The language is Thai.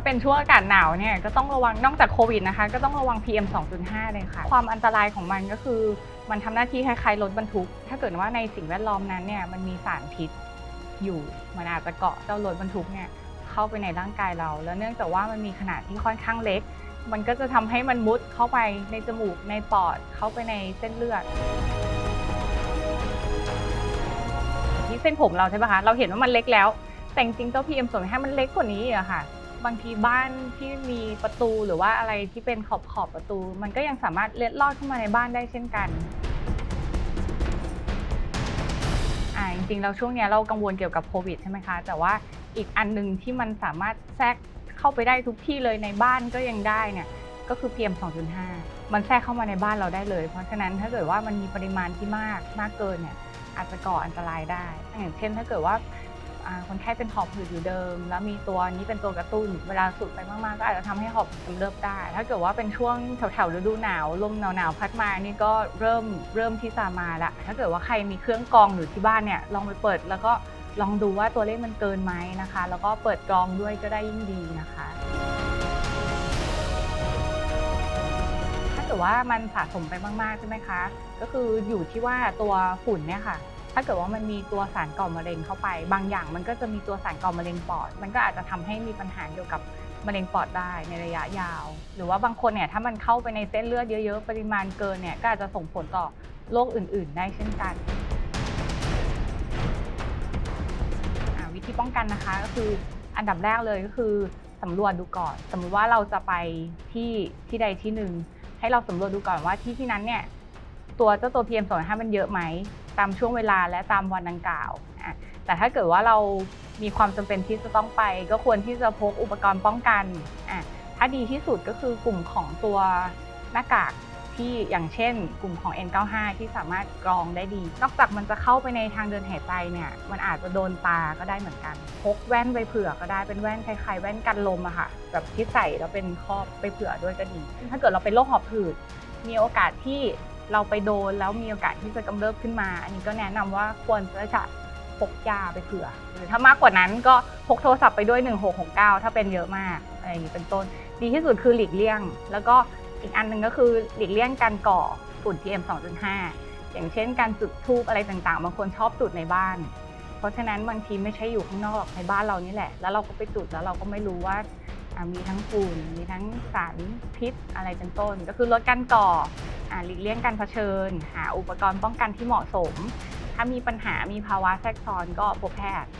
าเป็นช่วงอากาศหนาวเนี่ยก็ต้องระวังนอกจากโควิดนะคะ ก็ต้องระวัง PM 2.5 เลยค่ะ ความอันตรายของมันก็คือ มันทำหน้าที่คล้ายๆรถบรรทุก ถ้าเกิดว่าในสิ่งแวดล้อมนั้นเนี่ยมันมีสารพิษอยู่มันอาจจะเกาะเจ้ารถบรรทุกเนี่ยเข้าไปในร่างกายเรา แล้วเนื่องจากว่ามันมีขนาดที่ค่อนข้างเล็ก มันก็จะทำให้มันมุดเข้าไปในจมูกในปอดเข้าไปในเส้นเลือดที่เส้นผมเราใช่ปะคะ เราเห็นว่ามันเล็กแล้ว แต่จริงเจ้า PM 2.5มันเล็กกว่านี้อีกอะค่ะ บางทีบ้านที่มีประตูหรือว่าอะไรที่เป็นขอบขอบประตู มันก็ยังสามารถเล็ดลอดเข้ามาในบ้านได้เช่นกันอ่าจริงๆเราช่วงเนี้ยเรากังวลเกี่ยวกับโควิดใช่ไหมคะ แต่ว่าอีกอันหนึ่งที่มันสามารถแทรกเข้าไปได้ทุกที่เลยในบ้านก็ยังได้เนี่ยก็คือ PM 2.5 มันแทรกเข้ามาในบ้านเราได้เลย เพราะฉะนั้นถ้าเกิดว่ามันมีปริมาณที่มากมากเกินเนี่ยอาจจะก่ออันตรายได้ อย่างเช่นถ้าเกิดว่า คนไข้เป็นหอบหืดอยู่เดิม แล้วมีตัวนี้เป็นตัวกระตุ้น เวลาสูดไปมากๆ ก็อาจจะทำให้หอบกำเริบได้ ถ้าเกิดว่าเป็นช่วงแถวๆฤดูหนาวลมหนาวๆพัดมานี่ก็เริ่มเริ่มที่จะมาละถ้าเกิดว่าใครมีเครื่องกรองอยู่ที่บ้านเนี่ยลองไปเปิดแล้วก็ลองดูว่าตัวเลขมันเกินไหมนะคะ แล้วก็เปิดกรองด้วยก็ได้ยิ่งดีนะคะถ้าเกิดว่ามันสะสมไปมากๆใช่ไหมคะ ก็คืออยู่ที่ว่าตัวฝุ่นเนี่ยค่ะ ถ้าเกิดว่ามันมีตัวสารก่อมะเร็งเข้าไป บางอย่างมันก็จะมีตัวสารก่อมะเร็งปอด มันก็อาจจะทำให้มีปัญหาเกี่ยวกับมะเร็งปอดได้ในระยะยาว หรือว่าบางคนเนี่ยถ้ามันเข้าไปในเส้นเลือดเยอะๆ ปริมาณเกินเนี่ยก็อาจจะส่งผลต่อโรคอื่น ๆ ได้เช่นกันวิธีป้องกันนะคะก็คืออันดับแรกเลยก็คือสำรวจดูก่อน สมมติว่าเราจะไปที่ที่ใดที่หนึ่งให้เราสำรวจดูก่อนว่าที่ที่นั้นเนี่ยตัวเจ้าตัว PM 2.5มันเยอะไหม ตามช่วงเวลาและตามวันดังกล่าวแต่ถ้าเกิดว่าเรามีความจำเป็นที่จะต้องไป ก็ควรที่จะพกอุปกรณ์ป้องกันถ้าดีที่สุดก็คือกลุ่มของตัวหน้ากากที่อย่างเช่น กลุ่มของ N95 ที่สามารถกรองได้ดี นอกจากมันจะเข้าไปในทางเดินหายใจเนี่ยมันอาจจะโดนตาก็ได้เหมือนกัน พกแว่นไปเผื่อก็ได้เป็นแว่นคล้ายๆแว่นกันลมอะค่ะ แบบที่ใส่แล้วเป็นครอบไปเผื่อด้วยก็ดี ถ้าเกิดเราเป็นโรคหอบหืดมีโอกาสที่ เราไปโดนแล้วมีโอกาสที่จะกำเริบขึ้นมา อันนี้ก็แนะนำว่าควรจะพกยาไปเผื่อหรือถ้ามากกว่านั้นก็พกโทรศัพท์ไปด้วย 1669 ถ้าเป็นเยอะมากอะไรอย่างนี้เป็นต้น ดีที่สุดคือหลีกเลี่ยง แล้วก็อีกอันหนึ่งก็คือหลีกเลี่ยงการก่อฝุ่น PM 2.5 อย่างเช่นการจุดธูปอะไรต่างๆบางคนชอบจุดในบ้าน เพราะฉะนั้นบางทีไม่ใช่อยู่ข้างนอกหรอกในบ้านเรานี่แหละ แล้วเราก็ไปจุดแล้วเราก็ไม่รู้ว่ามีทั้งฝุ่นมีทั้งสารพิษอะไรเป็นต้น ก็คือลดการก่อ หลีกเลี่ยงการเผชิญ หาอุปกรณ์ป้องกันที่เหมาะสม ถ้ามีปัญหามีภาวะแทรกซ้อนก็พบแพทย์